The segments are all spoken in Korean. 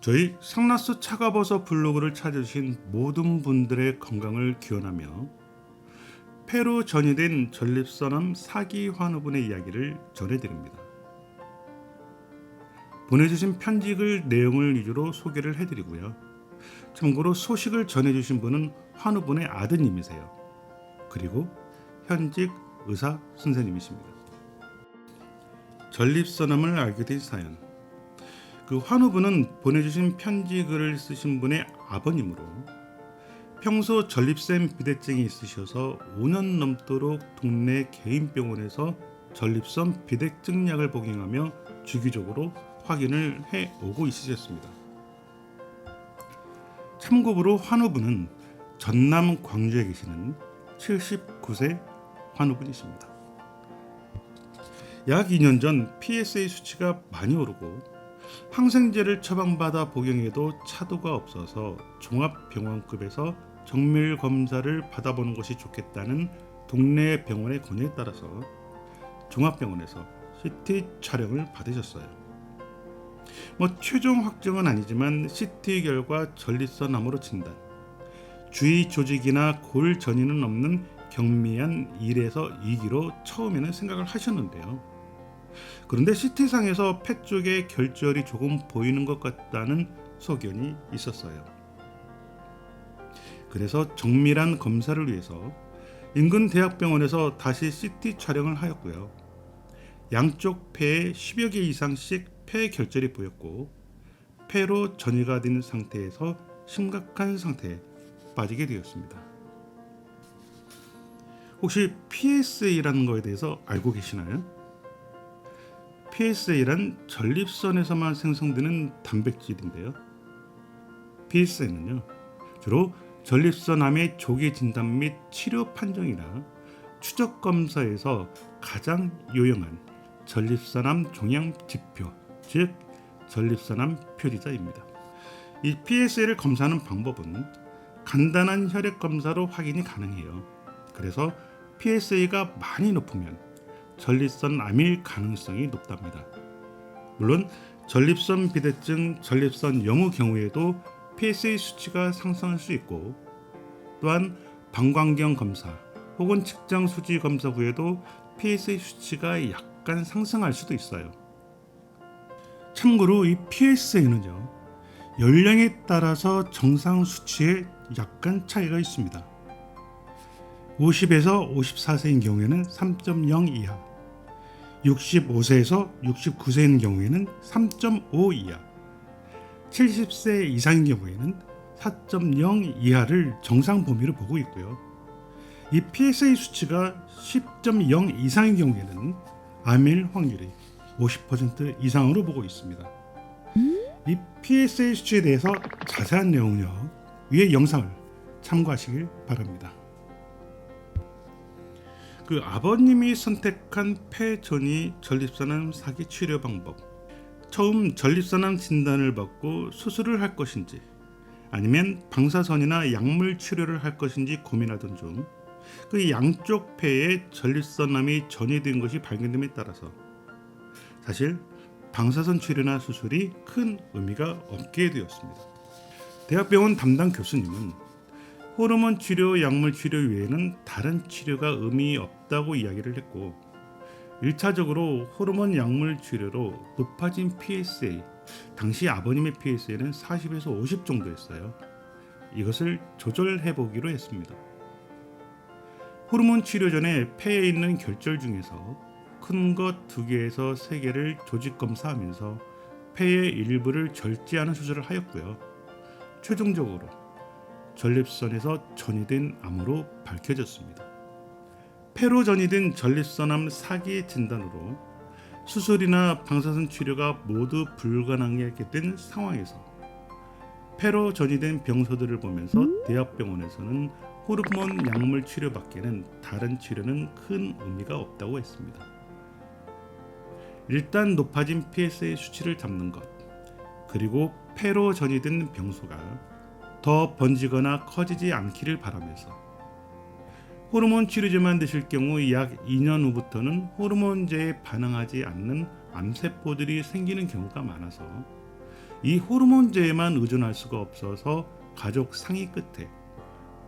저희 상라스 차가버섯 블로그를 찾으신 모든 분들의 건강을 기원하며 폐로 전이된 전립선암 사기 환우분의 이야기를 전해드립니다. 보내주신 편지글 내용을 위주로 소개를 해드리고요. 참고로 소식을 전해주신 분은 환우분의 아드님이세요. 그리고 현직 의사 선생님이십니다. 전립선암을 알게 된 사연. 그 환우분은 보내주신 편지 글을 쓰신 분의 아버님으로 평소 전립선 비대증이 있으셔서 5년 넘도록 동네 개인 병원에서 전립선 비대증 약을 복용하며 주기적으로 확인을 해 오고 있으셨습니다. 참고로 환우분은 전남 광주에 계시는 79세 환우분이십니다. 약 2년 전 PSA 수치가 많이 오르고 항생제를 처방받아 복용해도 차도가 없어서 종합병원급에서 정밀 검사를 받아보는 것이 좋겠다는 동네 병원의 권유에 따라서 종합병원에서 CT 촬영을 받으셨어요. 뭐 최종 확정은 아니지만 CT 결과 전립선 암으로 진단. 주위 조직이나 골 전이는 없는 경미한 1에서 2기로 처음에는 생각을 하셨는데요. 그런데 CT상에서 폐 쪽에 결절이 조금 보이는 것 같다는 소견이 있었어요. 그래서 정밀한 검사를 위해서 인근 대학병원에서 다시 CT 촬영을 하였고요. 양쪽 폐에 10여 개 이상씩 폐 결절이 보였고 폐로 전이가 된 상태에서 심각한 상태에 빠지게 되었습니다. 혹시 PSA라는 거에 대해서 알고 계시나요? PSA란 전립선에서만 생성되는 단백질인데요. PSA는요, 주로 전립선암의 조기 진단 및 치료 판정이나 추적 검사에서 가장 유용한 전립선암 종양 지표, 즉 전립선암 표리자입니다. 이 PSA를 검사하는 방법은 간단한 혈액 검사로 확인이 가능해요. 그래서 PSA가 많이 높으면 전립선 암일 가능성이 높답니다. 물론 전립선 비대증, 전립선 염후 경우에도 PSA 수치가 상승할 수 있고 또한 방광경 검사 혹은 측장 수지 검사 후에도 PSA 수치가 약간 상승할 수도 있어요. 참고로 이 PSA는요 연령에 따라서 정상 수치에 약간 차이가 있습니다. 50에서 54세인 경우에는 3.0 이하, 65세에서 69세인 경우에는 3.5 이하, 70세 이상인 경우에는 4.0 이하를 정상 범위로 보고 있고요. 이 PSA 수치가 10.0 이상인 경우에는 암일 확률이 50% 이상으로 보고 있습니다. 이 PSA 수치에 대해서 자세한 내용은요 위의 영상을 참고하시길 바랍니다. 그 아버님이 선택한 폐전이 전립선암 사기 치료 방법. 처음 전립선암 진단을 받고 수술을 할 것인지 아니면 방사선이나 약물 치료를 할 것인지 고민하던 중 그 양쪽 폐에 전립선암이 전이된 것이 발견됨에 따라서 사실 방사선 치료나 수술이 큰 의미가 없게 되었습니다. 대학병원 담당 교수님은 호르몬 치료, 약물 치료 외에는 다른 치료가 의미 없다고 이야기를 했고 1차적으로 호르몬 약물 치료로 높아진 PSA 당시 아버님의 PSA는 40에서 50 정도였어요. 이것을 조절해 보기로 했습니다. 호르몬 치료 전에 폐에 있는 결절 중에서 큰 것 두 개에서 세 개를 조직 검사하면서 폐의 일부를 절제하는 수술을 하였고요. 최종적으로 전립선에서 전이된 암으로 밝혀졌습니다. 폐로 전이된 전립선암 사기 진단으로 수술이나 방사선 치료가 모두 불가능하게 된 상황에서 폐로 전이된 병소들을 보면서 대학병원에서는 호르몬 약물 치료밖에는 다른 치료는 큰 의미가 없다고 했습니다. 일단 높아진 PSA 수치를 잡는 것, 그리고 폐로 전이된 병소가 더 번지거나 커지지 않기를 바라면서 호르몬 치료제만 드실 경우 약 2년 후부터는 호르몬제에 반응하지 않는 암세포들이 생기는 경우가 많아서 이 호르몬제에만 의존할 수가 없어서 가족 상의 끝에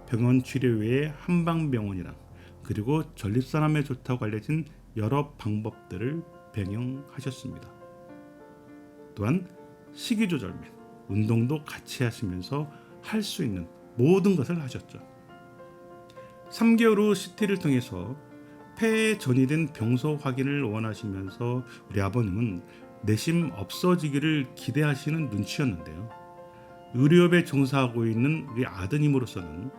병원 치료 외에 한방병원이랑 그리고 전립선암에 좋다고 알려진 여러 방법들을 병행하셨습니다. 또한 식이 조절 및 운동도 같이 하시면서 할 수 있는 모든 것을 하셨죠. 3개월 후 CT를 통해서 폐에 전이된 병소 확인을 원하시면서 우리 아버님은 내심 없어지기를 기대하시는 눈치였는데요. 의료업에 종사하고 있는 우리 아드님으로서는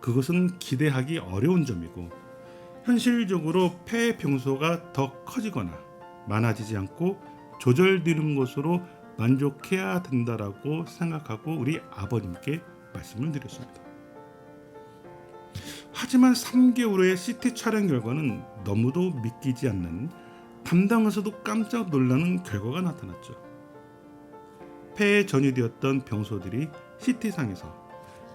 그것은 기대하기 어려운 점이고 현실적으로 폐 병소가 더 커지거나 많아지지 않고 조절되는 것으로 만족해야 된다라고 생각하고 우리 아버님께 말씀을 드렸습니다. 하지만 3개월 후의 CT 촬영 결과는 너무도 믿기지 않는 담당에서도 깜짝 놀라는 결과가 나타났죠. 폐에 전이되었던 병소들이 CT상에서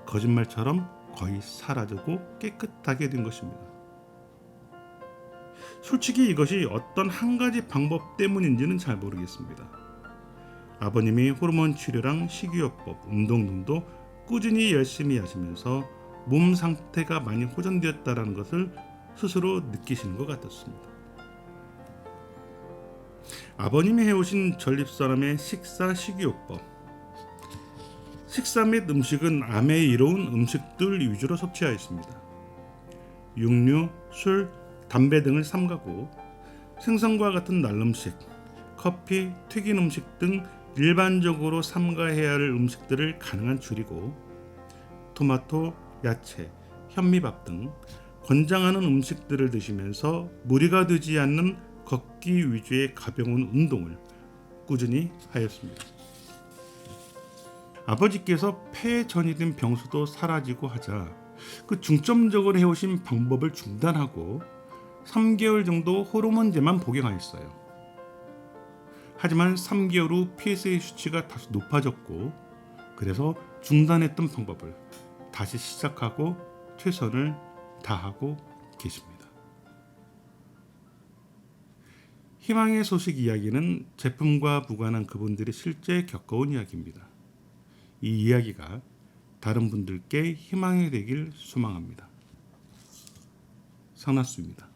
거짓말처럼 거의 사라지고 깨끗하게 된 것입니다. 솔직히 이것이 어떤 한 가지 방법 때문인지는 잘 모르겠습니다. 아버님이 호르몬 치료랑 식이요법, 운동 등도 꾸준히 열심히 하시면서 몸 상태가 많이 호전되었다는 것을 스스로 느끼시는 것 같았습니다. 아버님이 해오신 전립선암의 식사 식이요법 식사 및 음식은 암에 이로운 음식들 위주로 섭취하였습니다. 육류, 술, 담배 등을 삼가고 생선과 같은 날음식, 커피, 튀긴 음식 등 일반적으로 삼가해야 할 음식들을 가능한 줄이고 토마토, 야채, 현미밥 등 권장하는 음식들을 드시면서 무리가 되지 않는 걷기 위주의 가벼운 운동을 꾸준히 하였습니다. 아버지께서 폐에 전이된 병수도 사라지고 하자 그 중점적으로 해오신 방법을 중단하고 3개월 정도 호르몬제만 복용하였어요. 하지만 3개월 후 PSA 수치가 다시 높아졌고 그래서 중단했던 방법을 다시 시작하고 최선을 다하고 계십니다. 희망의 소식 이야기는 제품과 무관한 그분들이 실제 겪어온 이야기입니다. 이 이야기가 다른 분들께 희망이 되길 소망합니다. 상나수입니다.